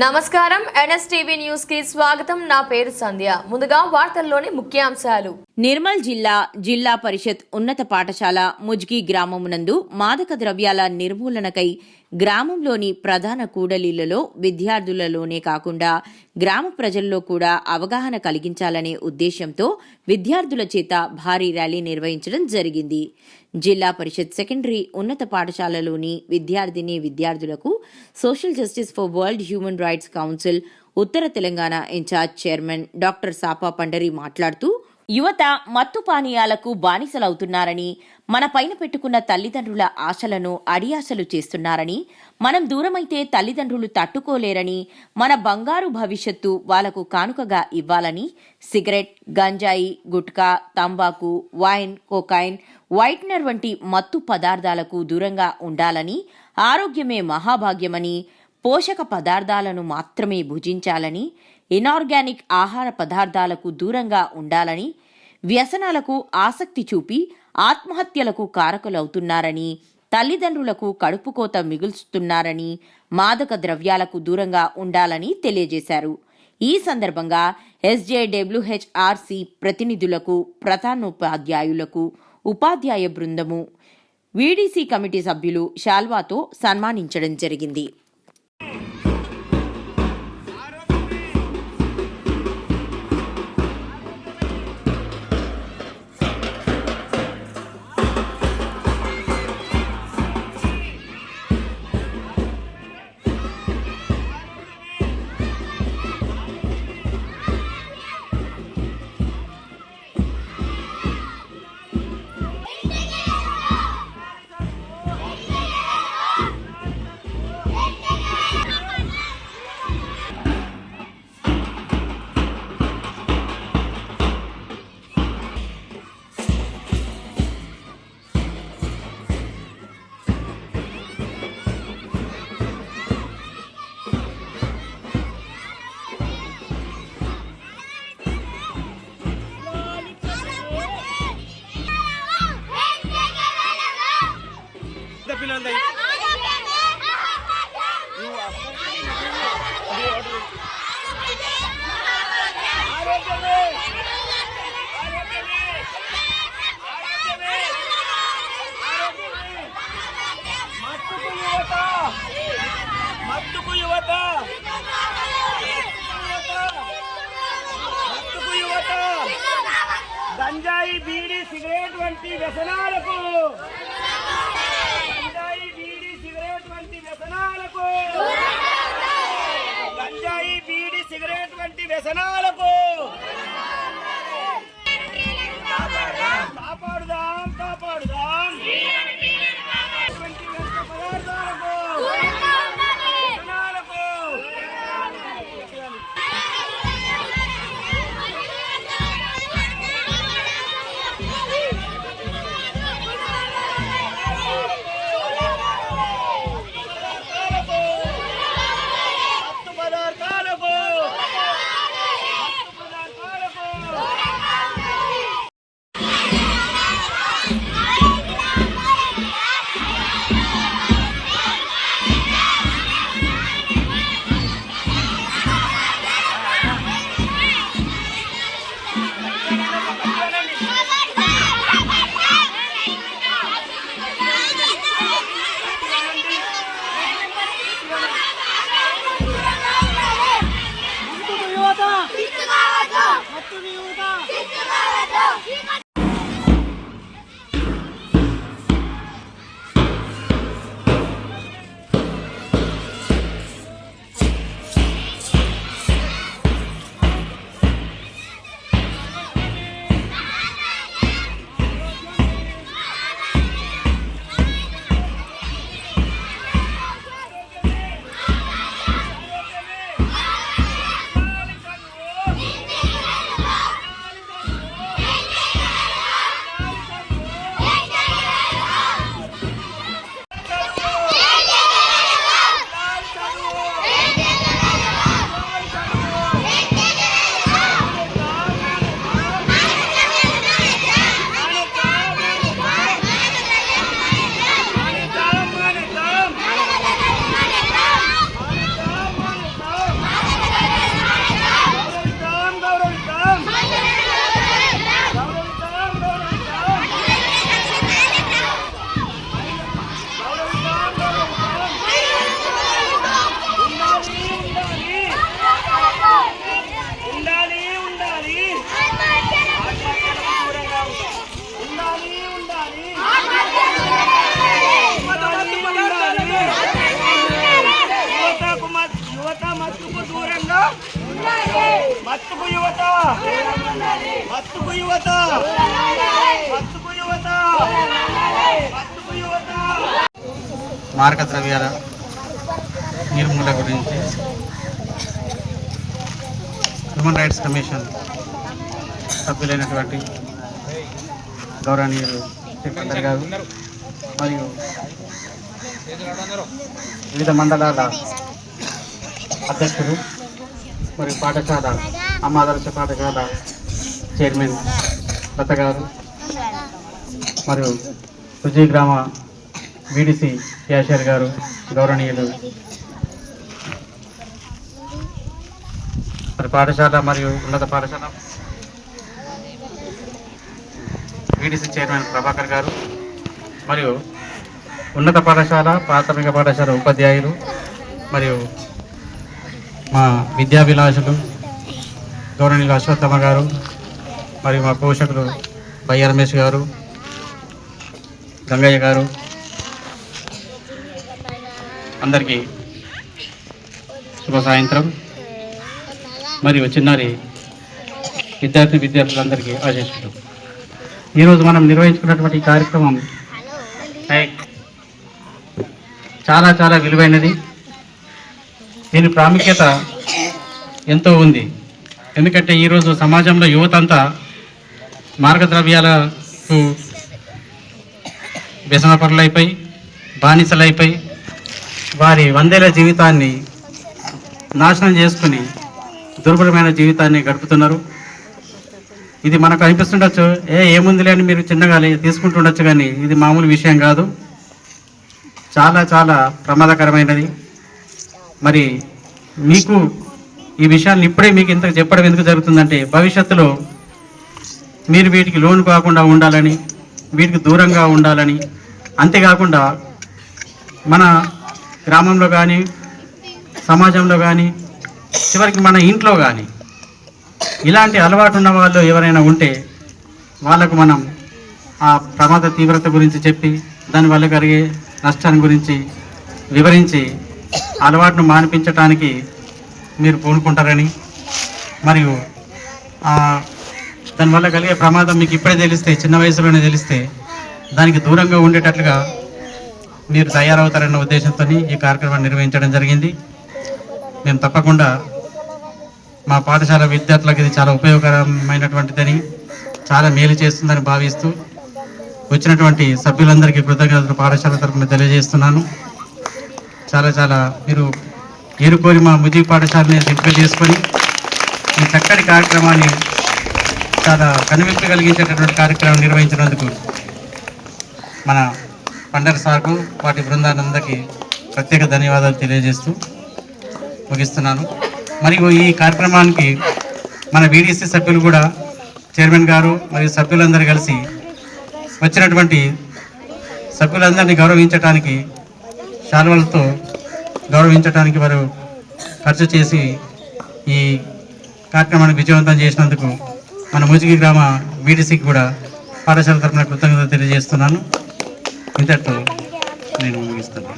నమస్కారం. ఎన్ఎస్టీవీ న్యూస్కి స్వాగతం. నా పేరు సంధ్య. ముందుగా వార్తల్లోని ముఖ్యాంశాలు. నిర్మల్ జిల్లా జిల్లా పరిషత్ ఉన్నత పాఠశాల ముజ్గి గ్రామమునందు మాదక ద్రవ్యాల నిర్మూలనకై గ్రామంలోని ప్రధాన కూడలిలలో విద్యార్థులలోనే కాకుండా గ్రామ ప్రజల్లో కూడా అవగాహన కలిగించాలనే ఉద్దేశంతో విద్యార్థుల చేత భారీ ర్యాలీ నిర్వహించడం జరిగింది. జిల్లా పరిషత్ సెకండరీ ఉన్నత పాఠశాలలోని విద్యార్థిని విద్యార్థులకు social justice for world human rights council Uttara Telangana in-charge chairman doctor Sapa Pandari మాట్లాడుతూ యువత మత్తు పానీయాలకు బానిసలవుతున్నారని మన పైన పెట్టుకున్న తల్లిదండ్రుల ఆశలను అడియాశలు చేస్తున్నారని మనం దూరమైతే తల్లిదండ్రులు తట్టుకోలేరని మన బంగారు భవిష్యత్తు వాళ్ళకు కానుకగా ఇవ్వాలని సిగరెట్ గంజాయి గుట్కా తంబాకు వైన్ కోకైన్ వైట్నర్ వంటి మత్తు పదార్థాలకు దూరంగా ఉండాలని ఆరోగ్యమే మహాభాగ్యమని పోషక పదార్థాలను మాత్రమే భుజించాలని ఇనార్గానిక్ ఆహార పదార్థాలకు దూరంగా ఉండాలని వ్యసనాలకు ఆసక్తి చూపి ఆత్మహత్యలకు కారకులవుతున్నారని తల్లిదండ్రులకు కడుపుకోత మిగులుస్తున్నారని మాదక ద్రవ్యాలకు దూరంగా ఉండాలని తెలియజేశారు. ఈ సందర్భంగా ఎస్జేడబ్ల్యూహెచ్ఆర్సి ప్రతినిధులకు ప్రధానోపాధ్యాయులకు ఉపాధ్యాయ బృందము వీడీసీ కమిటీ సభ్యులు శాల్వాతో సన్మానించడం జరిగింది. హక్కు యువత. మత్తుకు యువత. గంజాయి బీడి సిగరెట్ వంటి వ్యసనాలకు. గంజాయి బీడి సిగరెట్ వంటి వ్యసనాలకు. గంజాయి బీడి సిగరెట్ వంటి వ్యసనాలకు. ¡Sí, tú me ayudas! యువత! మత్తుకు యువత! మత్తుకు యువత! మత్తుకు యువత! మారక ద్రవ్యాల నిర్మూల గురించి హ్యూమన్ రైట్స్ కమిషన్ సభ్యులైనటువంటి గౌరవనీయులు సికందర్ గారు మరియు వివిధ మండలాల అధ్యక్షులు మరియు పాఠశాల అమ్మాదర్శ పాఠశాల చైర్మన్ లత గారు మరియు సుజీ గ్రామ బీడీసీ క్యాషియర్ గారు గౌరవనీయులు. మరి పాఠశాల మరియు ఉన్నత పాఠశాల. బీడీసీ చైర్మన్ ప్రభాకర్ గారు మరియు ఉన్నత పాఠశాల ప్రాథమిక పాఠశాల ఉపాధ్యాయులు మరియు మా విద్యాభిలాషులు గౌరవనీయులు అశ్వత్తమ్మ గారు మరియు మా పోషకులు బయ్య రమేష్ గారు గంగయ్య గారు అందరికీ శుభ సాయంత్రం. మరియు చిన్నారి విద్యార్థి విద్యార్థులందరికీ ఆశిస్తులు ఈరోజు మనం నిర్వహించుకున్నటువంటి కార్యక్రమం ఐ- చాలా చాలా విలువైనది. దీని ప్రాముఖ్యత ఎంతో ఉంది. ఎందుకంటే ఈరోజు సమాజంలో యువత అంతా మార్గద్రవ్యాలకు వ్యసనపరులైపోయి బానిసలైపోయి వారి వందేల జీవితాన్ని నాశనం చేసుకుని దుర్భరమైన జీవితాన్ని గడుపుతున్నారు. ఇది మనకు అనిపిస్తుండొచ్చు ఏ ఏముందిలే అని మీరు చిన్నగా తీసుకుంటుండొచ్చు కానీ ఇది మామూలు విషయం కాదు. చాలా చాలా ప్రమాదకరమైనది. మరి మీకు ఈ విషయాన్ని ఇప్పుడే మీకు ఇంత చెప్పడం ఎందుకు జరుగుతుందంటే భవిష్యత్తులో మీరు వీటికి లోన్ కాకుండా ఉండాలని వీటికి దూరంగా ఉండాలని. అంతేకాకుండా మన గ్రామంలో కానీ సమాజంలో కానీ చివరికి మన ఇంట్లో కానీ ఇలాంటి అలవాటు ఉన్న వాళ్ళు ఎవరైనా ఉంటే వాళ్ళకు మనం ఆ ప్రమాద తీవ్రత గురించి చెప్పి దానివల్ల కలిగే నష్టాన్ని గురించి వివరించి అలవాటును మానిపించటానికి మీరు కోలుకుంటారని. మరియు దానివల్ల కలిగే ప్రమాదం మీకు ఇప్పుడే తెలిస్తే చిన్న వయసులోనే తెలిస్తే దానికి దూరంగా ఉండేటట్లుగా మీరు తయారవుతారన్న ఉద్దేశంతో ఈ కార్యక్రమాన్ని నిర్వహించడం జరిగింది. మేము తప్పకుండా మా పాఠశాల విద్యార్థులకు ఇది చాలా ఉపయోగకరమైనటువంటిదని చాలా మేలు చేస్తుందని భావిస్తూ వచ్చినటువంటి సభ్యులందరికీ కృతజ్ఞతలు పాఠశాల తరఫున తెలియజేస్తున్నాను. చాలా చాలా మీరు ఏరుకోరి మా ముజీ పాఠశాలని ఎంపిక చేసుకొని ఈ చక్కటి కార్యక్రమాన్ని చాలా కనువిప్పు కలిగించేటటువంటి కార్యక్రమం నిర్వహించినందుకు మన పండర సార్కు వాటి బృందానందరికి ప్రత్యేక ధన్యవాదాలు తెలియజేస్తూ ముగిస్తున్నాను. మరియు ఈ కార్యక్రమానికి మన వీడీసీ సభ్యులు కూడా చైర్మన్ గారు మరియు సభ్యులందరూ కలిసి వచ్చినటువంటి సభ్యులందరినీ గౌరవించడానికి శాల్వలతో గౌరవించడానికి వారు ఖర్చు చేసి ఈ కార్యక్రమాన్ని విజయవంతం చేసినందుకు మన ముజిగి గ్రామ బీటీసీకి కూడా పాఠశాల తరఫున కృతజ్ఞత తెలియజేస్తున్నాను. ఇంతటితో నేను ముగిస్తున్నాను.